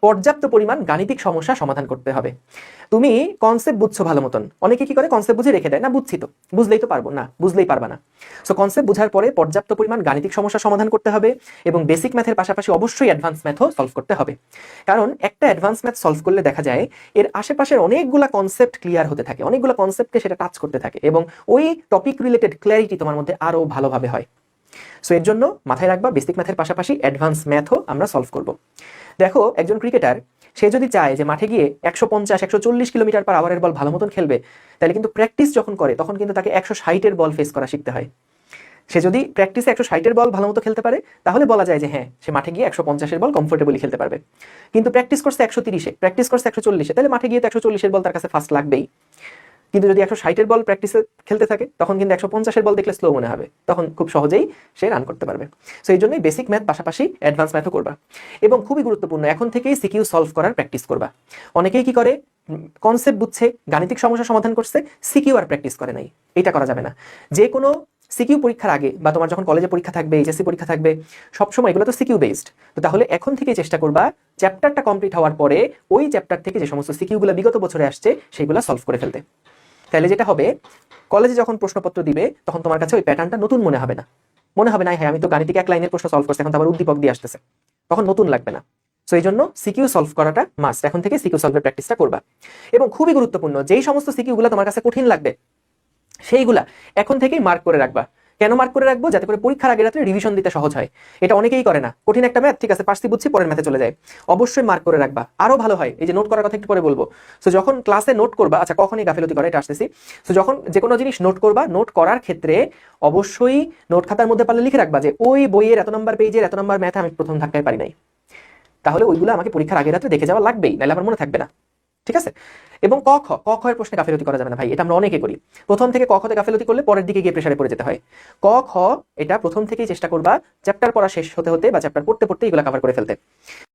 পর্যাপ্ত পরিমাণ গাণিতিক সমস্যা সমাধান করতে হবে। তুমি কনসেপ্ট বুঝছ ভালো মতন। অনেকে কি করে? কনসেপ্ট বুঝে রেখে দেয়। না, বুঝছি তো। বুঝলেই তো পারব। না, বুঝলেই পারবা না। সো কনসেপ্ট বোঝার পরে পর্যাপ্ত পরিমাণ গাণিতিক সমস্যা সমাধান করতে হবে এবং বেসিক ম্যাথের পাশাপাশি অবশ্যই অ্যাডভান্স ম্যাথও সলভ করতে হবে। কারণ একটা অ্যাডভান্স ম্যাথ সলভ করলে দেখা যায়, এর আশেপাশের অনেকগুলা কনসেপ্ট ক্লিয়ার হতে থাকে। অনেকগুলো কনসেপ্টকে সেটা টাচ করতে থাকে এবং ওই টপিক রিলেটেড ক্ল্যারিটি তোমার মধ্যে আরও ভালোভাবে হয়। সো এর জন্য মাথায় রাখবা বেসিক ম্যাথের পাশাপাশি অ্যাডভান্স ম্যাথও আমরা সলভ করব। দেখো, একজন ক্রিকেটার সে যদি চায় যে মাঠে গিয়ে একশো পঞ্চাশ কিলোমিটার পার আওয়ারের বল ভালো মতন খেলবে, তাহলে কিন্তু প্র্যাকটিস যখন করে, তখন কিন্তু তাকে একশো ষাটের বল ফেস করা শিখতে হয়। সে যদি প্র্যাকটিসে একশো ষাটের বল ভালো মতো খেলতে পারে, তাহলে বলা যায় যে হ্যাঁ সে মাঠে গিয়ে একশো পঞ্চাশের বল কমফোর্টেবলি খেলতে পারবে। কিন্তু প্র্যাকটিস করছে একশো তিরিশে প্র্যাকটিস করছে একশো চল্লিশে, তাহলে মাঠে গিয়ে তো একশো চল্লিশের বল তার কাছে ফার্স্ট লাগবেই। কিন্তু যদি একশো ষাটের বল প্র্যাকটিসে খেলতে থাকে, তখন কিন্তু একশো পঞ্চাশের বল দেখলে স্লো মনে হবে। তখন খুব সহজেই সে রান করতে পারবে। সো এই জন্যই বেসিক ম্যাথ পাশাপাশি অ্যাডভান্স ম্যাথও করবা। এবং খুবই গুরুত্বপূর্ণ, এখন থেকেই সিকিউ সলভ করার প্র্যাকটিস করবা। অনেকেই কি করে? কনসেপ্ট বুঝছে, গাণিতিক সমস্যা সমাধান করছে সিকিউ আর প্র্যাকটিস করে নাই। এটা করা যাবে না। যে কোনো সিকিউ পরীক্ষার আগে বা তোমার যখন কলেজে পরীক্ষা থাকবে এইচএসসি পরীক্ষা থাকবে, সবসময় এগুলো তো সিকিউ বেসড তো তাহলে এখন থেকে চেষ্টা করবা চ্যাপ্টারটা কমপ্লিট হওয়ার পরে ওই চ্যাপ্টার থেকে যে সমস্ত সিকিউগুলো বিগত বছরে আসছে সেগুলো সলভ করে ফেলতে। তাহলে যেটা হবে কলেজে যখন প্রশ্নপত্র দিবে, তখন তোমার কাছে ওই প্যাটার্নটা নতুন মনে হবে না। মনে হবে না হ্যাঁ আমি তো গাণিতিক এক লাইনের প্রশ্ন সলভ করছি, এখন তো আবার উদ্দীপক দিয়ে আসতেছে। তখন নতুন লাগবে না। সো এই জন্য সিকিউ সলভ করাটা মাস্ট এখন থেকে সিকিউ সলভের প্র্যাকটিসটা করবা। এবং খুবই গুরুত্বপূর্ণ, যেই সমস্ত সিকিউগুলো তোমার কাছে কঠিন লাগবে, সেইগুলা এখন থেকেই মার্ক করে রাখবা। কেন মার্ক করে রাখব? যাতে করে পরীক্ষার আগে রাত্রে রিভিশন দিতে সহজ হয়। এটা অনেকেই করে না। কঠিন একটা ম্যাথ ঠিক আছে পার্সি বুঝছি, পরের ম্যাথে চলে যায়। অবশ্যই মার্ক করে রাখবা। আরও ভালো হয়। এই যে নোট করার কথা একটু পরে বলব। সো যখন ক্লাসে নোট করবা আচ্ছা কখনই গাফিলতি করে, এটা আসতেছি। সো যখন যে কোনো জিনিস নোট করবা নোট করার ক্ষেত্রে অবশ্যই নোট খাতার মধ্যে পারলে লিখে রাখবা যে, ওই বইয়ের এত নম্বর পেজের এত নম্বর ম্যাথ আমি প্রথম ধাক্কায় পারি নাই। তাহলে ওইগুলো আমাকে পরীক্ষার আগে রাত্রে দেখে যাওয়া লাগবেই, নাহলে আমার মনে থাকবে না। ঠিক আছে? এবং ক, খ ক, খ এর প্রশ্নে গাফিলতি করা যাবে না ভাই, এটা আমরা অনেকে করি। প্রথম থেকে ক খতে গাফিলতি করলে পরের দিকে গিয়ে প্রেসারে পড়ে যেতে হয়। ক, খ, এটা প্রথম থেকেই চেষ্টা করবা চ্যাপ্টার পড়া শেষ হতে হতে বা চ্যাপ্টার পড়তে পড়তে এগুলো কভার করে ফেলতে।